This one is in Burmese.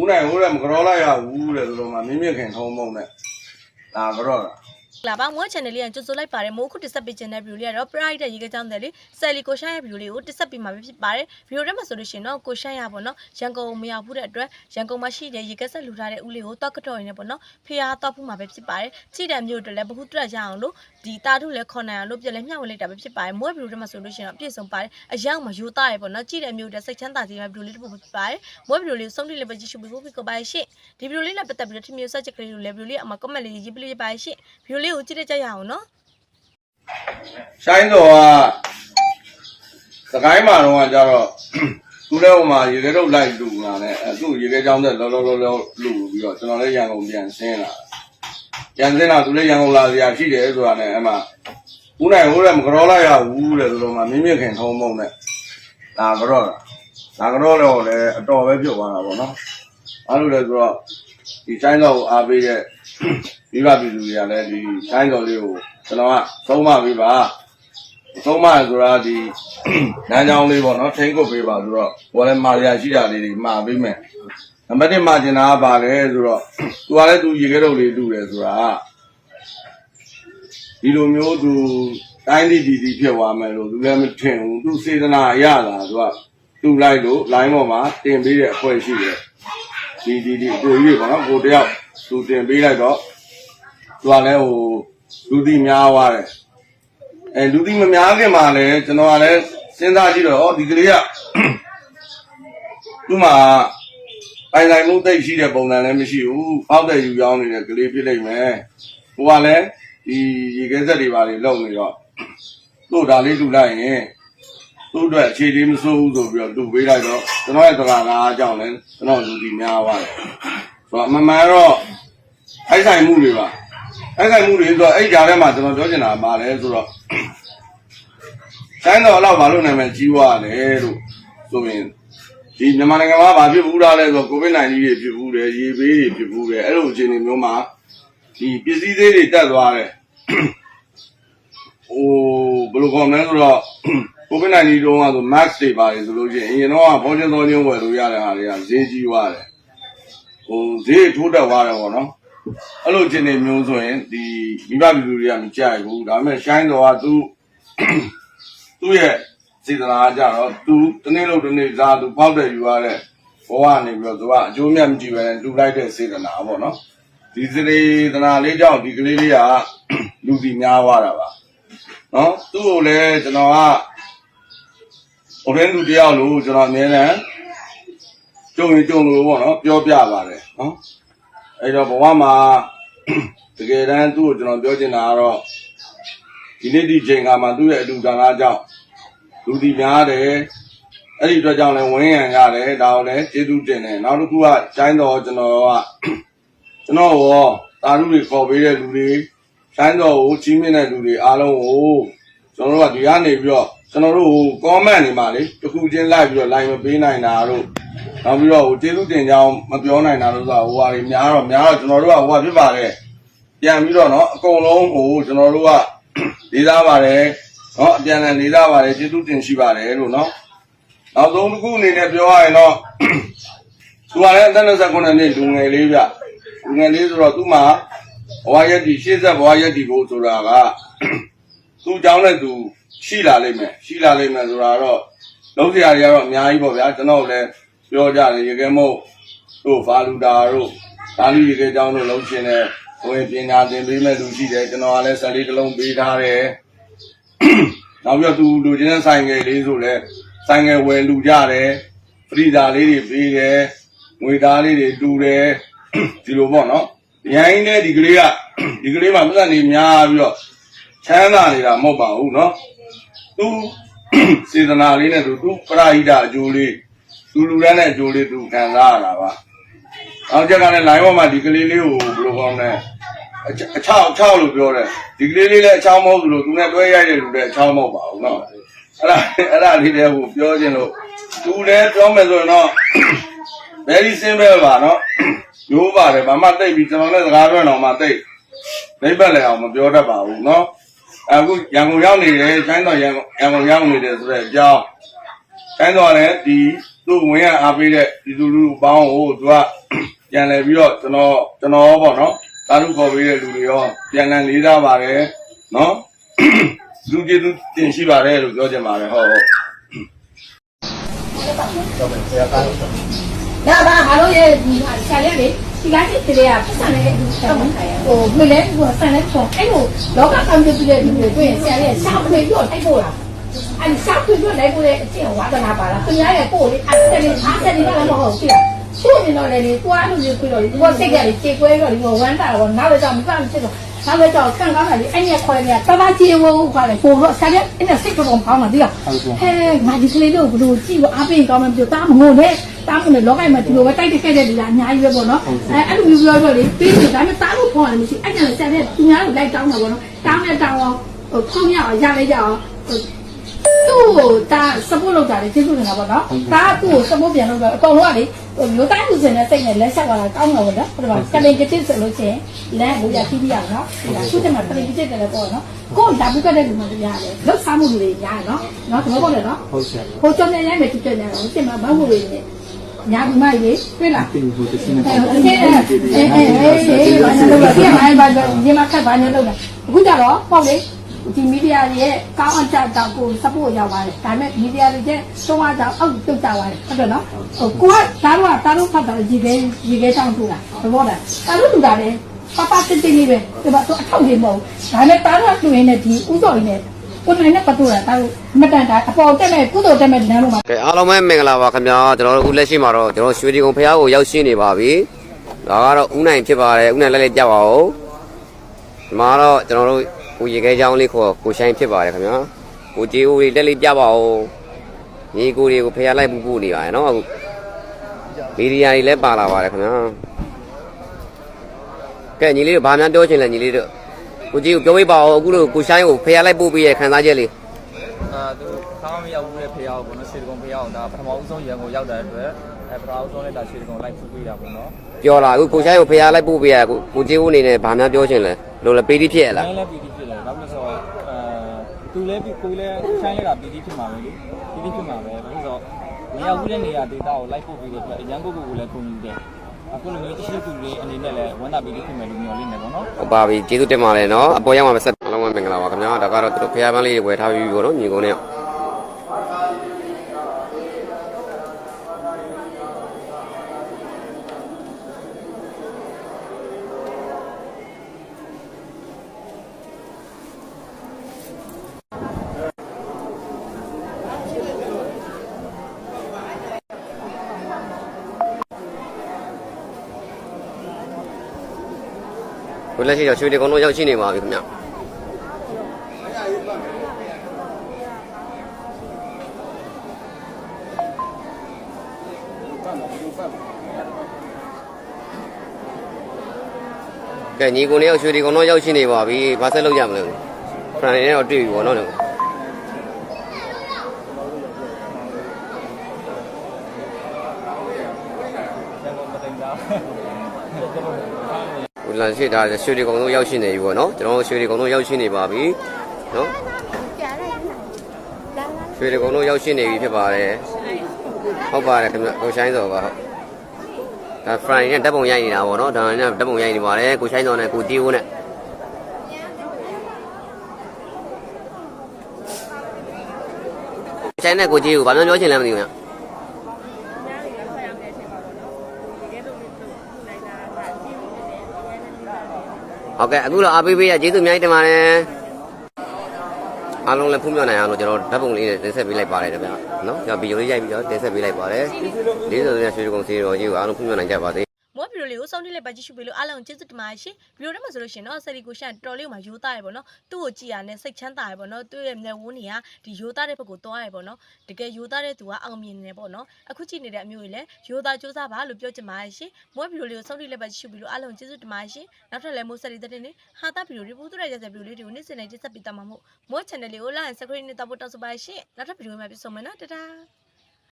ဦးနိုင်ဟိုးလည်းမကြောလိုက်ရဘူးတဲ့ဆိုတော့မှမြင့်မြင့်ခင်ထုံးမုံနဲ့ဒါကြောတာလာပါမွေး channel လေးကကြိုဆိုလိုက်ပါတယ်မိုးခုတစ်ဆက်ပေးခြင်းတဲ့ဗီဒီယိုလေးကတော့ pride ရေကကြောင်းတယ်လေဆယ်လီကိုရှိုင်းရဲ့ဗီဒီယိုလေးကိုတစ်ဆက်ပေးမှာဖြစ်ပါတယ်ဗီဒီယိုထဲမှာဆိုလို့ရှိရင်တော့ကိုရှိုင်းရပါတော့ရန်ကုန်မရောက်ဘူးတဲ့အတွက်ရန်ကုန်မှာရှိတဲ့ရေကက်ဆက်လူထားတဲ့ဦးလေးကိုတောက်ကတော့ရင်းနဲ့ပေါ့နော်ဖျားတောက်ဖို့မှာပဲဖြစ်ပါတယ်ကြည်တယ်မျိုးတွေလည်းဘ ഹു တက်ရအောင်လို့ ဒီတာထုလည်းခွန်နိုင်အောင်လို့ပြလည်းမျှဝေလိုက်တာပဲဖြစ်ပါတယ်မွေးဗီဒီယိုထဲမှာဆိုလို့ရှိရင်တော့ပြည့်စုံပါတယ်အရောက်မှာယူသားရပေါ့နော်ကြည်တယ်မျိုးတွေစိတ်ချမ်းသာခြင်းပဲဗီဒီယိုလေးတစ်ပုဒ်ဖြစ်ပါတယ်မွေးဗီဒီယိုလေးကိုဆုံးဖြတ်လေးပဲကြည့်ရှုပြီးဖို့ဖြစ်ပါရှင့်ဒီဗီဒီယိုလေးနဲ့ပတ်သက်ပြီးတော့ထင်မြင်ဆက်ချက်ကလေးတွေလည်းဗီဒီယိုလေးအမှာ comment လေးရေးပြလေးပါရှင့်ဗီဒီယိုလေးကိုကြည့်တဲ့ကြရအောင်နော်ရှိုင်းတော်ကစကိုင်းမှာတော့ကြတော့သူလည်းဟိုမှာရေခဲတော့လိုက်လူလာနဲ့အဲသူ့ရေခဲချောင်းတဲ့လောလောလောလောလူပြီးတော့ကျွန်တော်လည်းရန်ကုန်ပြန်ဆင်းလာပြ န်ဆင်းလာသူလည်းရန်ကုန်လာစရာရှိတယ်ဆိုတာနဲ့အဲ့မှာဦးနိုင်ဟိုးလည်းမကြောလိုက်ရဘူးတဲ့ဆိုတော့မှမြင့်မြင့်ခင်ထုံးမုံနဲ့ဒါကြောတာဒါကြောတော့လည်းအတော်ပဲပြုတ်သွားတာပေါ့နော်အဲ့လိုလဲဆိုတော့ဒီချိုင်းတော်ကိုအားပေးတဲ့မိဘပြည်သူတွေကလည်းဒီချိုင်းတော်လေးကိုကျွန်တော်ကသုံးမပေးပါသုံးမဆိုတာဒီနန်းချောင်းလေးပေါ့နော်ထိန်းကုတ်ပေးပါဆိုတော့ဟိုလည်းမာရီယာရှိတာလေးတွေမှာပေးမယ် နံပါတ်1မှာကျင်တာကပါလဲဆိုတော့သူကလည်းသူရေခဲတုပ်လေးတူတယ်ဆိုတာဒီလိုမျိုးသူတိုင်းပြည်ဒီဒီဖြစ်သွားမယ်လို့သူလည်းမထင်ဘူးသူစေတနာအရသာသူကသူ့လိုက်လို့ line ပေါ်မှာတင်ပေးတဲ့အဖွဲ့ရှိတယ်ဒီဒီဒီကိုကြီးပေါ့နော်ကိုတယောက်သူတင်ပေးလိုက်တော့သူကလည်းဟိုလူသိများသွားတယ်အဲလူသိမများခင်မှာလည်းကျွန်တော်ကလည်းစဉ်းစားကြည့်တော့ဩဒီကလေးကသူ့မှာ ပိုင်ဆိုင်မှုသိပ်ရှိတဲ့ပုံစံလည်းမရှိဘူး။ပေါက်တဲ့ယူရောင်းနေတဲ့ကလေးဖြစ်လိမ့်မယ်။ဟိုကလည်းဒီရေခဲဆက်တွေပါလေလုံနေတော့သူ့ဒါလေးလူလိုက်ရင်သူ့အတွက်အခြေလေးမစိုးဘူးဆိုပြီးတော့သူ့ပေးလိုက်တော့ကျွန်တော်ရဲ့တကားကားအကြောင်းလည်းကျွန်တော်လူဒီများပါတယ်။ဆိုတော့အမှန်မှန်တော့အိုက်ဆိုင်မှုတွေပါ။အိုက်ဆိုင်မှုတွေဆိုတော့အဲ့ကြားထဲမှာကျွန်တော်ပြောချင်တာကပါလဲဆိုတော့တိုင်းတော်တော့ဘာလို့နာမည်ကြီးွားလဲလို့ဆိုရင် ဒီမြန်မာနိုင်ငံမှာဘာဖြစ်ဘူးလားလဲဆိုတော့ကိုဗစ် -19 တွေဖြစ်ဘူးတယ်ရေဘေးတွေဖြစ်ဘူးတယ်အဲ့လိုအခြေအနေမျိုးမှာဒီပစ္စည်းသေးတွေတက်သွားတယ်ဟိုဘယ်လိုခေါ်မလဲဆိုတော့ကိုဗစ် -19 တုန်းကဆို max တွေပါတယ်ဆိုလို့ရှိရင်အရင်တော့ဘောချင်းတော်ချင်းဝယ်လို့ရတဲ့ဟာတွေကဈေးကြီးသွားတယ်ဟိုဈေးထိုးတက်သွားတယ်ပေါ့နော်အဲ့လိုအခြေအနေမျိုးဆိုရင်ဒီမိဘပြည်သူတွေကမကြိုက်ဘူးဒါပေမဲ့ရှိုင်းတော်ကသူသူ့ရဲ့ စေတနာကကြတော့သူတနေ့လို့တနေ့စားသူပေါက်တယ်ယူရတဲ့ဘဝနေပြီးတော့သူကအကျိုးမြတ်မကြည့်ပဲနဲ့လူလိုက်တဲ့စေတနာပေါ့နော်ဒီစေတနာလေးကြောင့်ဒီကလေးလေးကလူစီများသွားတာပါနော်သူ့ကိုလည်းကျွန်တော်ကဟိုတဲ့လူတယောက်လို့ကျွန်တော်အမြဲတမ်းကြုံရင်ကြုံလို့ပေါ့နော်ပြောပြပါတယ်နော်အဲ့တော့ဘဝမှာတကယ်တမ်းသူ့ကိုကျွန်တော်ပြောချင်တာကတော့ဒီနေ့ဒီချိန်ကမှသူ့ရဲ့အလူတန်ကားကြောင့် လူဒီများတယ်အဲ့ဒီအတွက်ကြောင့်လည်းဝင်းရံရတယ်ဒါကိုလည်းကျေးဇူးတင်တယ်နောက်တစ်ခုကကျိုင်းတော်ကျွန်တော်ကကျွန်တော်ရောတာရုတွေခေါ်ပေးတဲ့လူတွေကျိုင်းတော်ကိုကြီးမြင့်တဲ့လူတွေအားလုံးကိုကျွန်တော်တို့ကဒီကနေပြီးတော့ကျွန်တော်တို့ဟို comment တွေမှာလေတစ်ခုချင်းလိုက်ပြီးတော့ line မပေးနိုင်တာတို့နောက်ပြီးတော့ဟိုကျေးဇူးတင်ကြောင်းမပြောနိုင်တာတို့ဆိုတာဟိုဟာတွေများတော့များတော့ကျွန်တော်တို့ကဟိုဟာဖြစ်ပါတယ်ပြန်ပြီးတော့เนาะအကုန်လုံးဟိုကျွန်တော်တို့က လေးစားပါတယ် နော်အပြန်အလှန်လေးစားပါတယ်ကျေးဇူးတင်ရှိပါတယ်လို့နော်နောက်ဆုံးတစ်ခုအနေနဲ့ပြောရရင်တော့သူကလည်းအသက်29နှစ်လူငယ်လေးဗျလူငယ်လေးဆိုတော့သူ့မှာဘဝရည်ဒီရှေ့ဆက်ဘဝရည်ဒီကိုဆိုတာကသူ့ကြောင်းနဲ့သူရှိလာလိမ့်မယ်ရှိလာလိမ့်မယ်ဆိုတာတော့လုံးစရာတွေကတော့အများကြီးပေါ့ဗျာကျွန်တော်လည်းပြောကြတယ်ရေကဲမို့တို့ဖာလူတာတို့ဒါလူရေကဲကြောင်းတို့လုံးရှင်တဲ့ဝင်ပညာသင်ပေးမဲ့လူရှိတယ်ကျွန်တော်ကလည်း၁၄တလုံးပေးထားတယ် နောက်ပြီးတော့သူလူချင်းတဲ့ဆိုင်ငယ်လေးဆိုလဲဆိုင်ငယ်ဝယ်လူကြတယ်ပရိဒါလေးတွေပေးတယ်ငွေသားလေးတွေတူတယ်ဒီလိုပေါ့နော်ရိုင်းနဲ့ဒီကလေးကဒီကလေးမှပတ်သက်နေများပြီးတော့ချမ်းသာနေတာမဟုတ်ပါဘူးနော်သူစေတနာလေးနဲ့သူသူပရာဟိတအကျိုးလေးသူလူရမ်းတဲ့အကျိုးလေးသူခံစားရတာပါနောက်ချက်ကလည်း line ပေါ်မှာဒီကလေးလေးကိုဘယ်လိုကောင်းလဲ အချောက်ချောက်လို့ပြောတယ်ဒီကလေးလေးလည်းအချောင်းမဟုတ်ဘူးလို့သူနဲ့တွဲရိုက်တဲ့လူလည်းအချောင်းမဟုတ်ပါဘူးနော်အဲ့ဒါအဲ့ဒါလေးလည်းဟိုပြောခြင်းလို့သူလည်းပြောမယ်ဆိုရင်တော့ very simple ပါနော်ရိုးပါတယ်ဘာမှတိတ်ပြီးကျွန်တော်လည်းစကားပြောတော့မှတိတ်နိဗ္ဗာန်လည်းအောင်မပြောတတ်ပါဘူးနော်အခုရန်ကုန်ရောက်နေတယ်ဆိုင်းတော်ရန်ကုန်ရန်ကုန်ရောက်နေတယ်ဆိုတဲ့အကြောင်းဆိုင်းတော်လည်းဒီသူ့ဝင်ရအားပေးတဲ့ဒီလူလူပေါင်းကိုသူကပြန်လဲပြီးတော့ကျွန်တော်ကျွန်တော်ပေါ့နော် တာလူခေါ်ပေးတဲ့လူတွေရောပြန်လည်လေးစားပါတယ်နော်လူကျေးဇူးတင်ရှိပါတယ်လို့ပြောချင်ပါတယ်ဟုတ်ဟုတ်ဒါပါဘာလို့ရဲ့ဒီဆရာလေးလေဒီကနေ့တည်းကပတ်စံလေးဟိုမလဲဟိုဆန်လေးပေါ့အဲ့လိုလောကကွန်ပျူတာတွေတွေ့ရင်ဆရာလေးရှာဖွေပြီးတော့တိုက်ဖို့လားအဲ့ရှာဖွေပြီးလိုက်ဖို့လေအကျင့်ဝါဒနာပါလားခင်ဗျားရဲ့ကိုယ်လေးအဲ့ဒါလေးအားစက်နေတာလည်းမဟုတ်ဘူးလား ချို့နေတော့လေကိုအားလို့ပြောလို့ဒီဘောစိတ်ကလေးခြေကွဲတော့ဒီဘောဝမ်းတာတော့နောက်လည်းတော့မကမ်းဖြစ်တော့နောက်လည်းတော့ခံကောင်းတယ်လေအဲ့ညခေါ်နေတာတဘာကြီးဝဟုတ်ခါလေကိုတော့ဆရာလေးအဲ့စိတ်ကတော့ပေါင်းတာဒီကဟဲငါဒီကလေးတို့ဘလို့ကြည့်လို့အားပေးကောင်းမှပြောတာမငိုနဲ့တာမနဲ့လောကမှာဒီလိုပဲတိုက်တက်ခဲ့တဲ့လူလားအများကြီးပဲပေါ့နော်အဲအဲ့လိုမျိုးပြောတော့လေပြီးပြီဒါပေမဲ့တာလို့ခေါ်တယ်မရှိအဲ့ညလည်းဆရာလေးသူများတို့လိုက်တောင်းတာပေါ့နော်တောင်းနဲ့တောင်းအောင်ဟိုဖုံးရအောင်ရလိုက်ကြအောင် သူ့ကိုဒါ support လုပ်တာလေကျေးဇူးတင်တာပေါ့နော်ဒါကသူ့ကို support ပြန်လုပ်တော့အကုန်လုံးကလေဟိုမျိုးတိုင်းလူစင်တဲ့စိတ်နဲ့လက်ဆက်သွားတာကောင်းတာပေါ့နော်ဟုတ်တယ်ပါကလိန်ကတစ်ဆိုလို့ချင်းလမ်းကိုရပြီးပြရအောင်နော်ဒါသူ့တက်မှာကလိန်ကတစ်တယ်လည်းပေါ့နော်ကိုယ်ဒါဘူးကတဲ့လူမှလည်းရတယ်လောက်စားမှုတွေရတယ်နော်နော်ဒီလိုပေါ့လေနော်ဟုတ်ဆရာဟိုကြောင်နေရိုင်းမယ်တူတယ်နော်တင်မှာမဟုတ်ဘူးလေညာဘူးမကြီးတွေ့လားတင်ဖို့တစင်းနဲ့အဲအဲအဲအဲဘာလို့လဲပြန်မှဘာလို့ဒီမှာခက်ဘာလို့လဲအခုကြတော့ပေါ့လေ ဒီမီဒီယာရဲ့ကောင်းအကြတော့ကို support ရောက်ပါတယ်ဒါပေမဲ့မီဒီယာတွေကျဆုံးသွားတော့အောက်တုတ်ကြပါတယ်ဟုတ်တယ်နော်ဟိုကိုကဒါတော့ဒါတော့ဖတ်တာရေခဲရေခဲချောင်းထူတာသဘောလားဒါလို့ထူတာလေပပတက်တက်လေးပဲဒီမှာတော့အထောက်ကြီးမဟုတ်ဒါနဲ့တားတော့ထူရင်းနဲ့ဒီဥစော်ရင်းနဲ့ကိုယ်တိုင်နဲ့ပတ်တူတာဒါလို့မတန်တာအပေါ်တက်မဲ့ကုသိုလ်တက်မဲ့လမ်းလို့မှာကဲအားလုံးပဲမင်္ဂလာပါခင်ဗျာကျွန်တော်တို့အခုလက်ရှိမှာတော့ကျွန်တော်ရွှေဒီကုံဖះကိုရောက်ရှိနေပါပြီဒါကတော့ဥနိုင်ဖြစ်ပါတယ်ဥနိုင်လက်လက်ကြပါဦးဒီမှာတော့ကျွန်တော်တို့ ကိုရေခဲချောင်းလေးခေါ်ကိုဆိုင်ဖြစ်ပါတယ်ခင်ဗျာကိုကြီးဦးလေးလက်လေးပြပါဦးညီကိုတွေကိုဖះလိုက်ပူပူနေပါတယ်နော်အခုမီဒီယာတွေလည်းပါလာပါတယ်ခင်ဗျာကဲညီလေးတို့ဘာများပြောချင်လဲညီလေးတို့ကိုကြီးကိုပြောပြပါဦးအခုလိုကိုဆိုင်ကိုဖះလိုက်ပို့ပြီးရခံစားချက်လေးအာသူခေါင်းမရောက်ဘူးတဲ့ဖေရောက်ပေါ့နော်ခြေတကုံဖေရောက်ဒါပထမဦးဆုံးရန်ကုန်ရောက်တဲ့အတွက်အဲပထမဦးဆုံးလည်းဒါခြေတကုံလိုက်ဖူးပေးတာပေါ့နော်ပြောလာအခုကိုဆိုင်ကိုဖះလိုက်ပို့ပေးရကိုကိုကြီးဦးအနေနဲ့ဘာများပြောချင်လဲလို့လဲပေးတိဖြစ်ရလားလည်းလည်းပီတိဖြစ်တယ်ဒါမှမဟုတ်အဲ သူလည်းကိုလည်းဆိုင်လည်းကပီတိဖြစ်မှာပဲလေပီတိဖြစ်မှာပဲဘာလို့ဆိုတော့မရောက်ဘူးတဲ့နေရာဒေတာကိုလိုက်ပို့ပေးတဲ့အတွက်အရန်ကိုကိုကိုလည်းခုန်ယူတယ်အခုလိုမျိုးတရှိသူတွေအနေနဲ့လည်းဝန်တာပီတိဖြစ်မယ်လို့မျှော်လင့်နေပေါ့နော်ဟုတ်ပါပြီကျေးဇူးတင်ပါတယ်နော်အပေါ်ရောက်မှာဆက်အားလုံးပဲမင်္ဂလာပါခင်ဗျာဒါကတော့သူတို့ဖះပန်းလေးတွေဝယ်ထားပြီးပြီပေါ့နော်ညီကုန်းနဲ့ ကိုလက်ရှိတော့ရွှေဒီကုန်းတော့ရောက်ရှိနေပါပြီခင်ဗျာကဲညီကိုလေးရောက်ရွှေဒီကုန်းတော့ရောက်ရှိနေပါပြီဘာဆက်လုပ်ရမလဲဖရန်နေတော့တွေ့ပြီပေါ့နော် ရန်ကုန်မသိမ်းသားဦးလန်ရှိတာရွှေဒီကုန်းတော့ရောက်ရှိနေပြီပေါ့နော်ကျွန်တော်ရွှေဒီကုန်းတော့ရောက်ရှိနေပါပြီနော်ရွှေဒီကုန်းတော့ရောက်ရှိနေပြီဖြစ်ပါတယ်ဟုတ်ပါတယ်ခင်ဗျကိုရှိုင်းစောပါဟုတ်ဒါ Friday နဲ့ဓာတ်ပုံရိုက်နေတာပေါ့နော်ဒါနဲ့ဓာတ်ပုံရိုက်နေပါတယ်ကိုရှိုင်းစောနဲ့ကိုတီးဦးနဲ့ရှိုင်းနဲ့ကိုကြီးကိုဘာမှပြောချင်လဲမသိဘူးဗျ ဟုတ်ကဲ့အခုတော့အားပေးပေးရကျေးဇူးအများကြီးတင်ပါတယ်အားလုံးလည်းဖုံးပြနိုင်အောင်လို့ကျွန်တော်ဓာတ်ပုံလေးနဲ့တင်ဆက်ပေးလိုက်ပါတယ်ဗျာနော်ကျွန်တော်ဗီဒီယိုလေးရိုက်ပြီးတော့တင်ဆက်ပေးလိုက်ပါတယ်လေးစုံနဲ့ရွှေကုံစီတော်ကြီးကိုအားလုံးဖုံးပြနိုင်ကြပါစေ မောဗီဒီယိုလေးကိုစောင့်ကြည့်လိုက်ပါကြည့်ရှုပေးလို့အားလုံးကျေးဇူးတင်ပါတယ်ရှင်ဗီဒီယိုထဲမှာဆိုလို့ရှိရင်တော့ဆယ်လီကိုရှာတော်လေးကိုမှယူသားရပေါ့နော်သူ့ကိုကြည်ရနဲ့စိတ်ချမ်းသာရပေါ့နော်သူ့ရဲ့မျက်ဝန်းတွေကဒီယူသားတဲ့ဘက်ကိုသွားရပေါ့နော်တကယ်ယူသားတဲ့သူကအောင်မြင်နေပေါ့နော်အခုကြည့်နေတဲ့အမျိုးကြီးလည်းယူသားစူးစမ်းပါလို့ပြောချင်ပါတယ်ရှင်မောဗီဒီယိုလေးကိုစောင့်ကြည့်လိုက်ပါကြည့်ရှုပေးလို့အားလုံးကျေးဇူးတင်ပါတယ်ရှင်နောက်ထပ်လည်းမိုးဆယ်လီတဲ့နေဟာတာဗီဒီယိုတွေပူတူရကြတဲ့ဗီဒီယိုလေးတွေကိုနေ့စဉ်နဲ့တင်ဆက်ပေးတတ်မှာမို့မော channel လေးကို like and subscribe နဲ့တောက်ဖို့တောက်ဆိုပါရှင်နောက်ထပ်ဗီဒီယိုမှာပြန်ဆုံမယ်နော်တဒါ